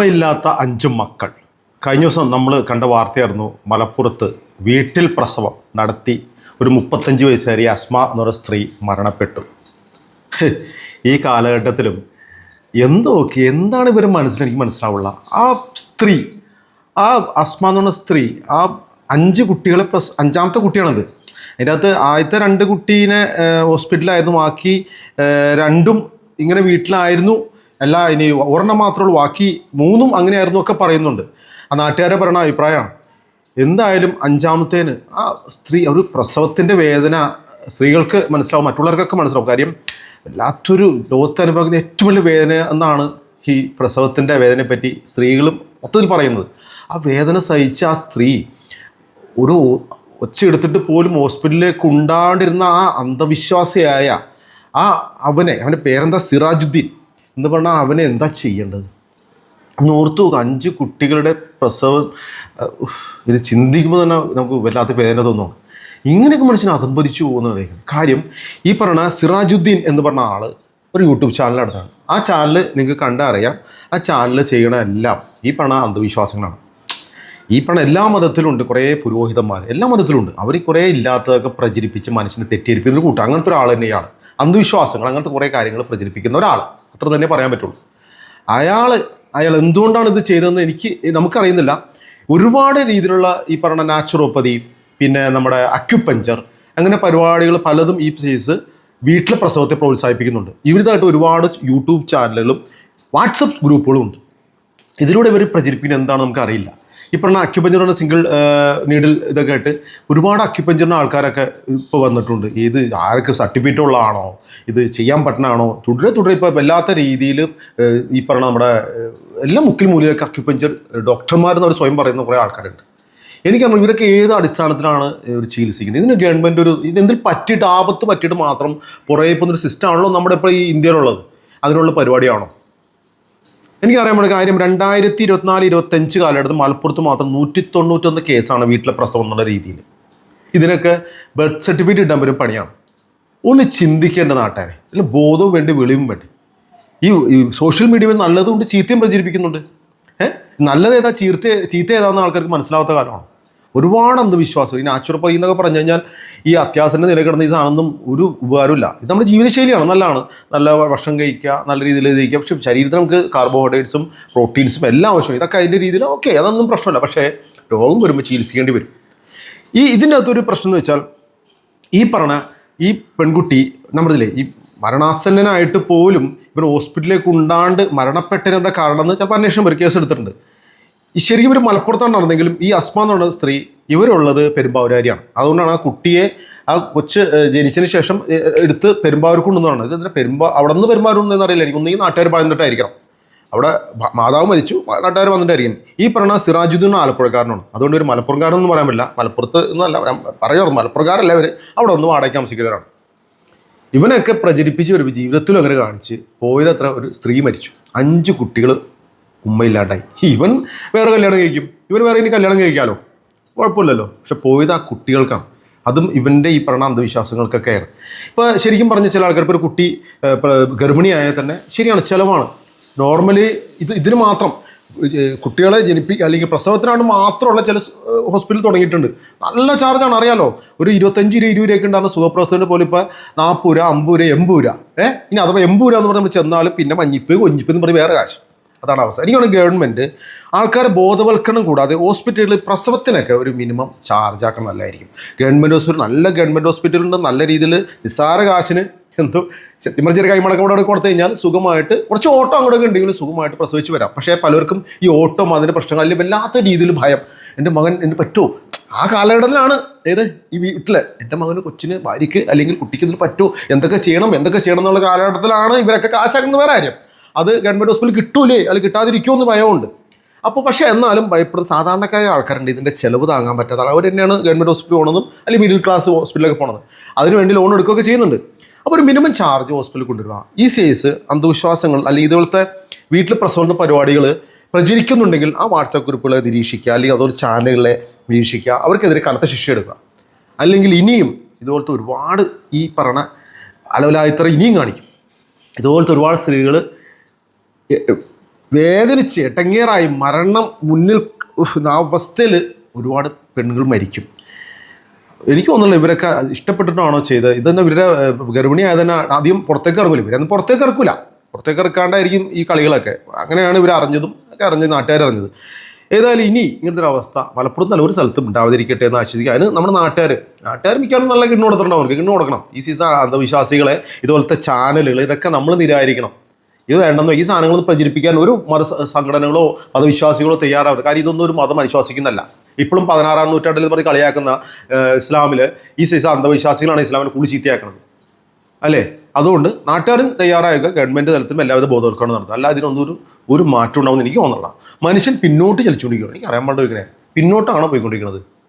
ഉമ്മയില്ലാത്ത അഞ്ച് മക്കൾ. കഴിഞ്ഞ ദിവസം നമ്മൾ കണ്ട വാർത്തയായിരുന്നു മലപ്പുറത്ത് വീട്ടിൽ പ്രസവം നടത്തി ഒരു മുപ്പത്തഞ്ച് വയസ്സുകാരി അസ്മ എന്നൊരു സ്ത്രീ മരണപ്പെട്ടു. ഈ കാലഘട്ടത്തിലും എന്തൊക്കെ എന്താണ് ഇവർ മനസ്സിൽ എനിക്ക് മനസ്സിലാവുള്ള? ആ സ്ത്രീ ആ അസ്മ എന്ന് സ്ത്രീ ആ അഞ്ച് കുട്ടികളെ പ്രസ് അഞ്ചാമത്തെ കുട്ടിയാണത്. അതിന്റെ അകത്ത് ആദ്യത്തെ രണ്ട് കുട്ടീനെ ഹോസ്പിറ്റലായിരുന്നു ബാക്കി രണ്ടും ഇങ്ങനെ വീട്ടിലായിരുന്നു. അല്ല ഇനി ഒരെണ്ണം മാത്രമേ ഉള്ളൂ. ബാക്കി മൂന്നും അങ്ങനെയായിരുന്നു ഒക്കെ പറയുന്നുണ്ട്. ആ നാട്ടുകാരെ പറയുന്ന അഭിപ്രായമാണ്. എന്തായാലും അഞ്ചാമത്തേന് ആ സ്ത്രീ ഒരു പ്രസവത്തിന്റെ വേദന സ്ത്രീകൾക്ക് മനസ്സിലാവും മറ്റുള്ളവർക്കൊക്കെ മനസ്സിലാവും. കാര്യം വല്ലാത്തൊരു ലോകത്ത് അനുഭവിക്കുന്ന ഏറ്റവും വലിയ വേദന എന്നാണ് ഈ പ്രസവത്തിന്റെ വേദനയെ പറ്റി സ്ത്രീകളും മൊത്തത്തിൽ പറയുന്നത്. ആ വേദന സഹിച്ച ആ സ്ത്രീ ഒരു ഒച്ച എടുത്തിട്ട് പോലും ഹോസ്പിറ്റലിലേക്ക് ഉണ്ടാണ്ടിരുന്ന ആ അന്ധവിശ്വാസിയായ ആ അവനെ അവന്റെ പേരെന്താ? സിറാജുദ്ദീൻ. എന്ന് പറഞ്ഞാൽ അവനെ എന്താ ചെയ്യേണ്ടത്? നോർത്തു അഞ്ച് കുട്ടികളുടെ പ്രസവം ഇത് ചിന്തിക്കുമ്പോൾ തന്നെ നമുക്ക് വല്ലാത്ത വേദന തോന്നുന്നു ഇങ്ങനെയൊക്കെ മനുഷ്യനെ അധംപതിച്ചു പോകുന്നതായിരിക്കും കാര്യം. ഈ പറഞ്ഞ സിറാജുദ്ദീൻ എന്ന് പറഞ്ഞ ആൾ ഒരു യൂട്യൂബ് ചാനൽ നടത്താണ് ആ ചാനൽ നിങ്ങൾക്ക് കണ്ടറിയാം ആ ചാനൽ ചെയ്യണ എല്ലാം ഈ പറഞ്ഞ അന്ധവിശ്വാസങ്ങളാണ്. ഈ പണം എല്ലാ മതത്തിലുണ്ട് കുറേ പുരോഹിതന്മാർ എല്ലാ മതത്തിലുണ്ട്. അവർ കുറേ ഇല്ലാത്തതൊക്കെ പ്രചരിപ്പിച്ച് മനുഷ്യനെ തെറ്റിദ്ധരിപ്പിക്കുന്ന ഒരു കൂട്ടം. അങ്ങനത്തെ ഒരാൾ തന്നെയാണ്. അന്ധവിശ്വാസങ്ങൾ അങ്ങനത്തെ കുറേ കാര്യങ്ങൾ പ്രചരിപ്പിക്കുന്ന ഒരാൾ അത്ര തന്നെ പറയാൻ പറ്റുള്ളൂ. അയാൾ അയാൾ എന്തുകൊണ്ടാണ് ഇത് ചെയ്തതെന്ന് എനിക്ക് നമുക്കറിയുന്നില്ല. ഒരുപാട് രീതിയിലുള്ള ഈ പറഞ്ഞ നാച്ചുറോപ്പതി പിന്നെ നമ്മുടെ അക്യുപഞ്ചർ അങ്ങനെ പരിപാടികൾ പലതും ഈ ചെയ്സ് വീട്ടിലെ പ്രസവത്തെ പ്രോത്സാഹിപ്പിക്കുന്നുണ്ട്. ഇവരിതായിട്ട് ഒരുപാട് യൂട്യൂബ് ചാനലുകളും വാട്സപ്പ് ഗ്രൂപ്പുകളും ഉണ്ട്. ഇതിലൂടെ ഇവർ പ്രചരിപ്പിക്കുന്ന എന്താണെന്ന് നമുക്കറിയില്ല. ഈ പറഞ്ഞ അക്യുപഞ്ചർ സിംഗിൾ നീഡിൽ ഇതൊക്കെ ആയിട്ട് ഒരുപാട് അക്യുപഞ്ചറിന്റെ ആൾക്കാരൊക്കെ ഇപ്പോൾ വന്നിട്ടുണ്ട്. ഇത് ആരൊക്കെ സർട്ടിഫിക്കറ്റ് ഉള്ളതാണോ? ഇത് ചെയ്യാൻ പറ്റണാണോ തുടരെ തുടരെ ഇപ്പോൾ വല്ലാത്ത രീതിയിൽ ഈ പറഞ്ഞ നമ്മുടെ എല്ലാ മുക്കിൽ മൂലയൊക്കെ അക്യുപഞ്ചർ ഡോക്ടർമാരെന്ന് അവർ സ്വയം പറയുന്ന കുറേ ആൾക്കാരുണ്ട്. എനിക്കറിയാം ഇവരൊക്കെ ഏത് അടിസ്ഥാനത്തിലാണ് ഇവർ ചികിത്സിക്കുന്നത്? ഇതിന് ഗവൺമെന്റ് ഒരു ഇതെന്തിൽ പറ്റിയിട്ട് ആപത്ത് പറ്റിയിട്ട് മാത്രം പുറകെ പോകുന്ന ഒരു സിസ്റ്റം ആണല്ലോ നമ്മുടെ ഇപ്പോൾ ഈ ഇന്ത്യയിലുള്ളത്. അതിനുള്ള പരിപാടിയാണോ? എനിക്കറിയാൻ വേണ്ട കാര്യം? രണ്ടായിരത്തി ഇരുപത്തിനാല് ഇരുപത്തഞ്ച് കാലഘട്ടത്തിൽ മലപ്പുറത്ത് മാത്രം നൂറ്റി തൊണ്ണൂറ്റൊന്ന് കേസാണ് വീട്ടിലെ പ്രസവം എന്നുള്ള രീതിയിൽ. ഇതിനൊക്കെ ബർത്ത് സർട്ടിഫിക്കറ്റ് ഇടാൻ വരും പണിയാണ്. ഒന്ന് ചിന്തിക്കേണ്ട നാട്ടുകാരെ അല്ല ബോധവും വേണ്ടി വെളിവും വേണ്ടി. ഈ ഈ സോഷ്യൽ മീഡിയയിൽ നല്ലതുകൊണ്ട് ചീത്തയും പ്രചരിപ്പിക്കുന്നുണ്ട്. ഏഹ് നല്ലത് ഏതാ? ചീർത്ത ചീത്ത ഏതാണെന്ന് ആൾക്കാർക്ക് മനസ്സിലാവാത്ത കാലമാണ്? ഒരുപാട് അന്ധവിശ്വാസം ഈ നാച്ചുറോപ്പതി എന്നൊക്കെ പറഞ്ഞു കഴിഞ്ഞാൽ ഈ അത്യാസന്റെ നില കിടന്ന ഈ സാധനം ഒരു ഉപകാരമില്ല ഇത് നമ്മുടെ ജീവിതശൈലിയാണ്. നല്ലതാണ്. നല്ല ഭക്ഷണം കഴിക്കുക നല്ല രീതിയിൽ കഴിക്കുക പക്ഷേ ശരീരത്തിൽ നമുക്ക് കാർബോഹൈഡ്രേറ്റ്സും പ്രോട്ടീൻസും എല്ലാം ആവശ്യമാണ്. ഇതൊക്കെ അതിന്റെ രീതിയിൽ ഓക്കെ അതൊന്നും പ്രശ്നമില്ല. പക്ഷേ രോഗം വരുമ്പോൾ ചികിത്സിക്കേണ്ടി വരും. ഈ ഇതിന്റെ അകത്തൊരു പ്രശ്നം എന്ന് വെച്ചാൽ ഈ പറഞ്ഞ ഈ പെൺകുട്ടി നമ്മുടെ ഇതിലെ ഈ മരണാസന്നനായിട്ട് പോലും ഇവർ ഹോസ്പിറ്റലിലേക്ക് ഉണ്ടാണ്ട് മരണപ്പെട്ടതിനെന്താ കാരണം എന്ന് ചിലപ്പോൾ അന്വേഷണം വരും. കേസ് എടുത്തിട്ടുണ്ട്. ശരിക്കും ഇവർ മലപ്പുറത്താണ് നടന്നെങ്കിലും ഈ അസ്മ എന്ന് സ്ത്രീ ഇവരുള്ളത് പെരുമ്പാവൂരാരിയാണ്. അതുകൊണ്ടാണ് ആ കുട്ടിയെ ആ കൊച്ച് ജനിച്ചതിന് ശേഷം എടുത്ത് പെരുമ്പാവൂർ കൊണ്ടുവന്നതാണ് ഇത് എന്തിനാ പെരുമ്പാ അവിടെ നിന്ന് പെരുമ്പാവൂർ എന്ന് അറിയില്ല. എനിക്ക് ഒന്നെങ്കിൽ നാട്ടുകാർ പറഞ്ഞിട്ടായിരിക്കണം. അവിടെ മാതാവ് മരിച്ചു നാട്ടുകാർ വന്നിട്ടായിരിക്കും. ഈ പറഞ്ഞ സിറാജുദ്ദീൻ ആലപ്പുഴക്കാരനാണ്. അതുകൊണ്ട് ഒരു മലപ്പുറംകാരൻ എന്ന് പറയാൻ പറ്റില്ല. മലപ്പുറത്ത് എന്നല്ല പറയാറ് മലപ്പുറക്കാരല്ല ഇവർ അവിടെ ഒന്ന് വാടകയ്ക്ക് താമസിക്കുന്നവരാണ്. ഇവനൊക്കെ പ്രചരിപ്പിച്ച് ഒരു ജീവിതത്തിലും അങ്ങനെ കാണിച്ച് പോയതത്ര ഒരു സ്ത്രീ മരിച്ചു. അഞ്ച് കുട്ടികൾ ഉമ്മയില്ലാണ്ടായി. ഇവൻ വേറെ കല്യാണം കഴിക്കും. ഇവൻ വേറെ ഇനി കല്യാണം കഴിക്കാമല്ലോ കുഴപ്പമില്ലല്ലോ. പക്ഷെ പോയത് ആ കുട്ടികൾക്കാണ്. അതും ഇവന്റെ ഈ പറഞ്ഞ അന്ധവിശ്വാസങ്ങൾക്കൊക്കെയാണ് ഇപ്പോൾ ശരിക്കും പറഞ്ഞ ചില ആൾക്കാർ ഇപ്പോൾ ഒരു കുട്ടി ഗർഭിണിയായാൽ തന്നെ ശരിയാണ് ചിലവാണ്. നോർമലി ഇത് ഇതിന് മാത്രം കുട്ടികളെ ജനിപ്പിക്കുക അല്ലെങ്കിൽ പ്രസവത്തിനാണ് മാത്രമുള്ള ചില ഹോസ്പിറ്റൽ തുടങ്ങിയിട്ടുണ്ട്. നല്ല ചാർജാണ് അറിയാലോ? ഒരു ഇരുപത്തഞ്ച് രൂപ ഇരുപത് രൂപയൊക്കെ ഉണ്ടാകുന്ന സുഖപ്രസവത്തിന് പോലും ഇപ്പോൾ നാൽപ്പത് രൂപ അമ്പത് രൂപ എൺപത് രൂപ ഏഹ് ഇനി അഥവാ എൺപത് രൂപ എന്ന് പറഞ്ഞാൽ നമ്മൾ ചെന്നാലും പിന്നെ മഞ്ഞിപ്പ് കൊഞ്ഞിപ്പ് എന്ന് പറഞ്ഞ് വേറെ കാശ്. അതാണ് അവസ്ഥ. എനിക്കാണ് ഗവൺമെന്റ് ആൾക്കാരെ ബോധവൽക്കരണം കൂടാതെ ഹോസ്പിറ്റലുകളിൽ പ്രസവത്തിനൊക്കെ ഒരു മിനിമം ചാർജ് ആക്കണം നല്ലതായിരിക്കും ഗവൺമെന്റ് ഹോസ്പിറ്റൽ നല്ല ഗവൺമെന്റ് ഹോസ്പിറ്റലുണ്ട് നല്ല രീതിയിൽ നിസ്സാര കാശിന് എന്തോ ചെറിയ കൈമടക്കം അവിടെ കൊടുത്തു കഴിഞ്ഞാൽ സുഖമായിട്ട് കുറച്ച് ഓട്ടോ അങ്ങോട്ടൊക്കെ ഉണ്ടെങ്കിൽ സുഖമായിട്ട് പ്രസവിച്ച് വരാം. പക്ഷേ പലർക്കും ഈ ഓട്ടോ അതിന്റെ പ്രശ്നങ്ങൾ അല്ലെങ്കിൽ വല്ലാത്ത രീതിയിൽ ഭയം. എന്റെ മകൻ എന്നെ പറ്റുമോ ആ കാലഘട്ടത്തിലാണ് ഏത് ഈ വീട്ടിൽ എന്റെ മകന് കൊച്ചിന് ഭാര്യയ്ക്ക് അല്ലെങ്കിൽ കുട്ടിക്ക് ഇതിന് പറ്റുമോ എന്തൊക്കെ ചെയ്യണം? എന്തൊക്കെ ചെയ്യണം എന്നുള്ള കാലഘട്ടത്തിലാണ് ഇവരൊക്കെ കാശാക്കുന്ന വേറെ കാര്യം. അത് ഗവൺമെന്റ് ഹോസ്പിറ്റലിൽ കിട്ടൂലേ അല്ലെങ്കിൽ കിട്ടാതിരിക്കുമോ എന്ന് ഭയമുണ്ട്. അപ്പോൾ പക്ഷേ എന്നാലും ഭയപ്പെടുന്ന സാധാരണക്കാരായ ആൾക്കാരുണ്ട് ഇതിന്റെ ചിലവ് താങ്ങാൻ പറ്റാത്ത അവർ തന്നെയാണ് ഗവൺമെന്റ് ഹോസ്പിറ്റലിൽ പോകണതും അല്ലെങ്കിൽ മിഡിൽ ക്ലാസ് ഹോസ്പിറ്റലിലൊക്കെ പോണത്. അതിനുവേണ്ടി ലോൺ എടുക്കുകയൊക്കെ ചെയ്യുന്നുണ്ട്. അപ്പോൾ ഒരു മിനിമം ചാർജ് ഹോസ്പിറ്റലിൽ കൊണ്ടുവരിക. ഈ സേസ് അന്ധവിശ്വാസങ്ങൾ അല്ലെങ്കിൽ ഇതുപോലത്തെ വീട്ടിൽ പ്രസവന പരിപാടികൾ പ്രചരിക്കുന്നുണ്ടെങ്കിൽ ആ വാട്സാപ്പ് ഗ്രൂപ്പുകളെ നിരീക്ഷിക്കുക അല്ലെങ്കിൽ അതൊരു ചാനലുകളെ നിരീക്ഷിക്കുക അവർക്കെതിരെ കനത്ത ശിക്ഷ എടുക്കുക. അല്ലെങ്കിൽ ഇനിയും ഇതുപോലത്തെ ഒരുപാട് ഈ പറഞ്ഞ അലവലായത്ര ഇനിയും കാണിക്കും. ഇതുപോലത്തെ ഒരുപാട് സ്ത്രീകൾ വേദനിച്ച് എട്ടങ്ങേറായി മരണം മുന്നിൽ ആ അവസ്ഥയിൽ ഒരുപാട് പെണ്ണുങ്ങൾ മരിക്കും. എനിക്ക് തോന്നുന്നില്ല ഇവരൊക്കെ ഇഷ്ടപ്പെട്ടിട്ടാണോ ചെയ്തത്. ഇതെന്നെ ഇവരുടെ ഏഹ്, ഗർഭിണിയായത് തന്നെ അധികം പുറത്തേക്ക് ഇറങ്ങില്ല ഇവരൊന്നും പുറത്തേക്ക് ഇറക്കില്ല പുറത്തേക്ക് ഇറക്കാണ്ടായിരിക്കും ഈ കളികളൊക്കെ. അങ്ങനെയാണ് ഇവർ അറിഞ്ഞതും ഒക്കെ അറിഞ്ഞത് നാട്ടുകാർ അറിഞ്ഞത്. ഏതായാലും ഇനി ഇങ്ങനത്തെ ഒരു അവസ്ഥ മലപ്പുറത്ത് നല്ല ഒരു സ്ഥലത്തും ഉണ്ടാവാതിരിക്കട്ടെ എന്ന് ആശ്വസിക്കുക. അതിന് നമ്മുടെ നാട്ടുകാർ നാട്ടുകാർ മിക്കവാറും നല്ല കിണ്ണു കൊടുത്തിട്ടുണ്ടാവും. അവർക്ക് കിണ്ണു കൊടുക്കണം. ഈ സീസൺ അന്ധവിശ്വാസികളെ ഇതുപോലത്തെ ചാനലുകൾ ഇതൊക്കെ നമ്മൾ നിരാകരിക്കണം. ഇത് വേണ്ടെന്നോ? ഈ സാധനങ്ങൾ പ്രചരിപ്പിക്കാൻ ഒരു മത സംഘടനകളോ മതവിശ്വാസികളോ തയ്യാറാവരുത്. കാര്യം ഇതൊന്നും ഒരു മതം അനുശ്വാസിക്കുന്നല്ല ഇപ്പോഴും പതിനാറാം നൂറ്റാണ്ടിൽ പറഞ്ഞ് കളിയാക്കുന്ന ഇസ്ലാമിൽ ഈ സൈസ് അന്ധവിശ്വാസികളാണ് ഇസ്ലാമിനെ കൂടി ചീത്തയാക്കുന്നത്. അല്ലേ? അതുകൊണ്ട് നാട്ടുകാരും തയ്യാറായുക ഗവൺമെന്റ് തലത്തിലും എല്ലാവരും ബോധവൽക്കരണം നടത്തുക. അല്ല ഇതിനൊന്നും ഒരു ഒരു മാറ്റം ഉണ്ടാവുമെന്ന് എനിക്ക് തോന്നുന്നില്ല. മനുഷ്യൻ പിന്നോട്ട് ചലിച്ചുകൊണ്ടിരിക്കുകയാണ്. എനിക്ക് അറിയാൻ പാടില്ല പിന്നോട്ടാണോ പോയിക്കൊണ്ടിരിക്കുന്നത്?